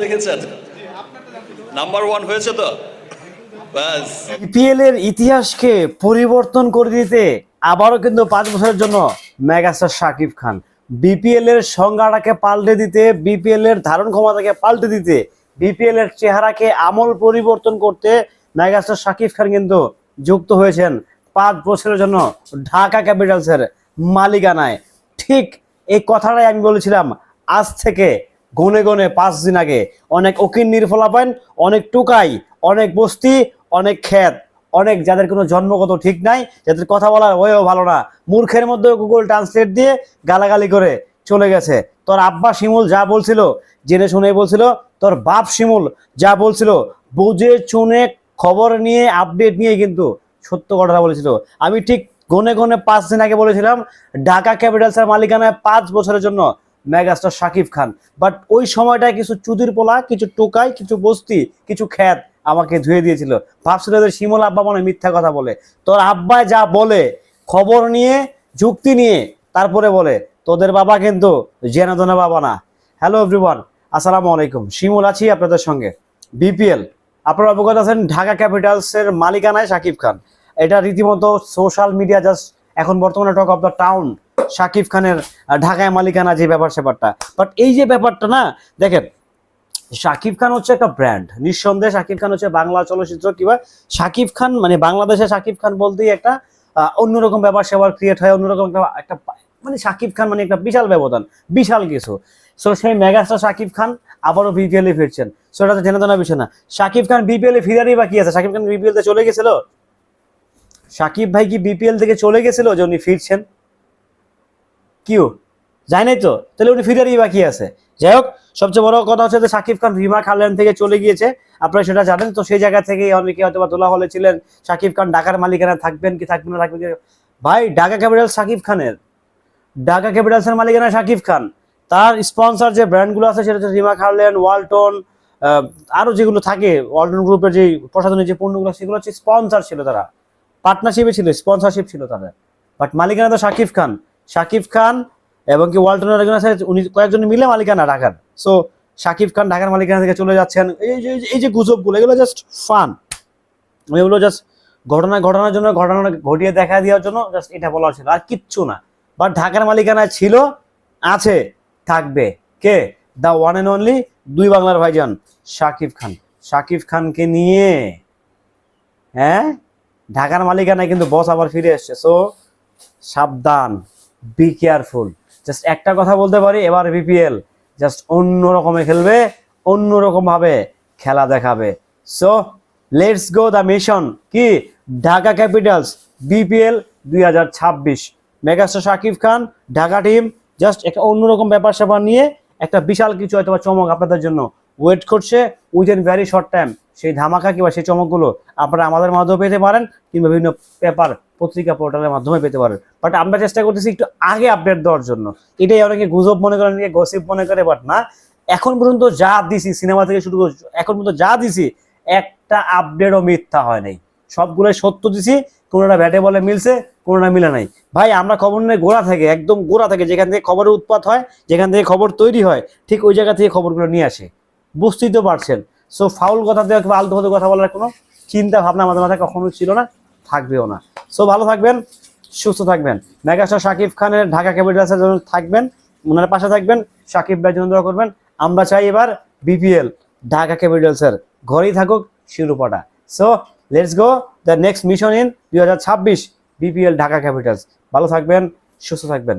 দেখেছেন number one হয়েছে তো? বিপিএল এর ইতিহাসকে পরিবর্তন করে দিতে আবারও কিন্তু পাঁচ বছরের জন্য মেগাস্টার শাকিব খান। বিপিএল এর সংজ্ঞাটাকে পাল্টে দিতে বিপিএল এর ধারণ ক্ষমতাকে পাল্টে দিতে বিপিএল এর চেহারাকে আমল পরিবর্তন করতে মেগাস্টার শাকিব খান কিন্তু যুক্ত হয়েছেন পাঁচ বছরের জন্য ঢাকা ক্যাপিটালসের মালিকানায়। ঠিক এই কথাটাই আমি বলেছিলাম, আজ থেকে গনে গনে পাঁচ দিন আগে অনেক উকিল নির্ফলাপাইন অনেক টুকাই, অনেক বস্তি, অনেক ক্ষেত, অনেক যাদের কোনো জন্মগত ঠিক নাই, যাদের কথা বলার ওয়েও ভালো না, মূর্খের মধ্যে গুগল ট্রান্সলেট দিয়ে গালাগালি করে চলে গেছে। তোর আব্বা শিমুল যা বলছিল, জেনে শুনে বলছিল, তোর বাপ শিমুল যা বলছিল, বুঝে চুনে খবর নিয়ে আপডেট নিয়ে কিন্তু সত্য কথাটা বলেছিল। আমি ঠিক গনে গনে পাঁচ দিন আগে বলেছিলাম, ঢাকা ক্যাপিটালসের মালিকানায় পাঁচ বছরের জন্য মেগাস্টার শাকিব খান। বাট ওই সময়টায় কিছু চুদির পোলা, কিছু টোকাই, কিছু বস্তি, কিছু খ্যাত আমাকে ধুয়ে দিয়েছিল। ভাবছিল যে শিমল আব্বা মনে মিথ্যা কথা বলে। তোর আব্বায় যা বলে, খবর নিয়ে, যুক্তি নিয়ে, তারপরে বলে, তোদের বাবা কিন্তু জেনাদনা বাবা না। হ্যালো এভরিওয়ান আসসালামু আলাইকুম। শিমুল আছি আপনাদের সঙ্গে। বিপিএল আপনারা অবগত আছেন ঢাকা ক্যাপিটালসের মালিকানায় শাকিব খান। এটা রীতিমতো সোশ্যাল মিডিয়া জাস্ট এখন বর্তমানে talk of the town Shakib খানের ঢাকায় মালিকানা যে ব্যাপার স্যাপারটা। বাট এই যে ব্যাপারটা না, দেখেন, শাকিব খান হচ্ছে একটা ব্র্যান্ড নিঃসন্দেহে শাকিব খান হচ্ছে বাংলা চলচ্চিত্র কিংবা শাকিব খান মানে বাংলাদেশে শাকিব খান বলতেই একটা অন্যরকম ব্যাপার সেবার ক্রিয়েট হয়, অন্যরকম একটা মানে শাকিব খান মানে একটা বিশাল ব্যবধান, বিশাল কিছু। সো সেই মেগাস্টার শাকিব খান আবারও বিপিএল ফিরছেন। সো এটা তো জেনে জানা বিষয় না। শাকিব খান বিপিএল ফিরারই বাকি আছে? শাকিব খান বিপিএল তে চলে গেছিল? শাকিব ভাই কি বিপিএল থেকে চলে গেছিল যে উনি ফিরছেন? কিউ? যায় নাই তো? তাহলে উনি ফিরারই বাকি আছে। যাই হোক সবচেয়ে বড় কথা হচ্ছে যে শাকিব খান রিমা খালেন থেকে চলে গিয়েছে। আপনারা সেটা জানেন তো সেই জায়গা থেকে অনেকে হয়তো বা তোলা হলে ছিলেন শাকিব খান ঢাকার মালিকানা থাকবেন কি থাকবেন না থাকবেন ভাই ঢাকা ক্যাপিটাল শাকিব খানের। ঢাকা ক্যাপিটালসের মালিকানা শাকিব খান। তার স্পন্সর যে ব্র্যান্ডগুলো আছে সেটা হচ্ছে রিমা খার্লেন ওয়ালটন আহ, আরও যেগুলো থাকে ওয়ালটন গ্রুপের যে প্রশাসনিক যে পণ্যগুলো সেগুলো হচ্ছে স্পন্সর ছিল তারা। পার্টনারশিপে ছিল স্পন্সরশিপ ছিল তাদের। বাট মালিকানা তো শাকিব খান। শাকিব খান এবং কি ওয়ালটনের একজন আছে, উনি কয়েকজন মিলে মালিকানা ঢাকার। সো শাকিব খান ঢাকার মালিকানা থেকে চলে যাচ্ছেন। এই যে, এই যে- গুজবগুলো, এগুলো জাস্ট ফান এগুলো জাস্ট ঘটনা, ঘটনার জন্য, ঘটনা ঘটিয়ে দেখা দেওয়ার জন্য জাস্ট এটা বলা ছিল। আর কিচ্ছু না। বাট ঢাকার মালিকানায় ছিল, আছে, থাকবে। কে? দ্য ওয়ান অ্যান্ড অনলি দুই বাংলার ভাইজান, শাকিব খান। শাকিব খানকে নিয়ে হ্যাঁ? ঢাকার মালিকানায় কিন্তু বস আবার ফিরে এসছে। সো সাবধান। বি কেয়ারফুল জাস্ট একটা কথা বলতে পারি, এবার বিপিএল জাস্ট অন্য রকমে খেলবে, অন্য ভাবে খেলা দেখাবে। So let's go the mission কি? ঢাকা ক্যাপিটালস বিপিএল দুই হাজার ছাব্বিশ। Megastar Shakib Khan Dhaka team just একটা অন্যরকম ব্যাপার স্যাপার নিয়ে একটা বিশাল কিছু হয়তো বা চমক আপনাদের জন্য ওয়েট করছে। উইদিন ভ্যারি শর্ট টাইম সেই ধামাকা কিংবা সেই চমকগুলো আপনারা আমাদের মাধ্যমে পেতে পারেন কিংবা বিভিন্ন পেপার পত্রিকা পোর্টালের মাধ্যমে পেতে পারেন। বাট আমরা চেষ্টা করতেছি একটু আগে আপডেট দেওয়ার জন্য। এটাই অনেকে গুজব মনে করে অনেকে গসিপ মনে করে বাট না। এখন পর্যন্ত যা দিছি সিনেমা থেকে শুরু করে, এখন পর্যন্ত যা দিছি, একটা আপডেটও মিথ্যা হয় নাই। সবগুলোই সত্য দিছি, কোনোটা ব্যাটে বলে মিলছে, কোনোটা মিলে নাই। ভাই, আমরা খবর নেই গোড়া থেকে, একদম গোড়া থেকে, যেখান থেকে খবরের উৎপাত হয়, যেখান থেকে খবর তৈরি হয়, ঠিক ওই জায়গা থেকে খবরগুলো নিয়ে আসে। বুঝতেই তো পারছেন। সো ফাউল কথা দেওয়া কিংবা আলতু কথা বলার কোনো চিন্তা ভাবনা আমাদের মাথায় কখনো ছিল না, থাকবেও না। সো ভালো থাকবেন, সুস্থ থাকবেন। মেগাস্টার শাকিব খানের ঢাকা ক্যাপিটালসের জন্য থাকবেন ওনার পাশে থাকবেন শাকিব ভাই জন্য দোয়া করবেন। আমরা চাই এবার বিপিএল ঢাকা ক্যাপিটালসের ঘরেই থাকুক, শিরোপাটা। So let's go the next mission in দুই হাজার ছাব্বিশ বিপিএল ঢাকা ক্যাপিটালস ভালো থাকবেন, সুস্থ থাকবেন।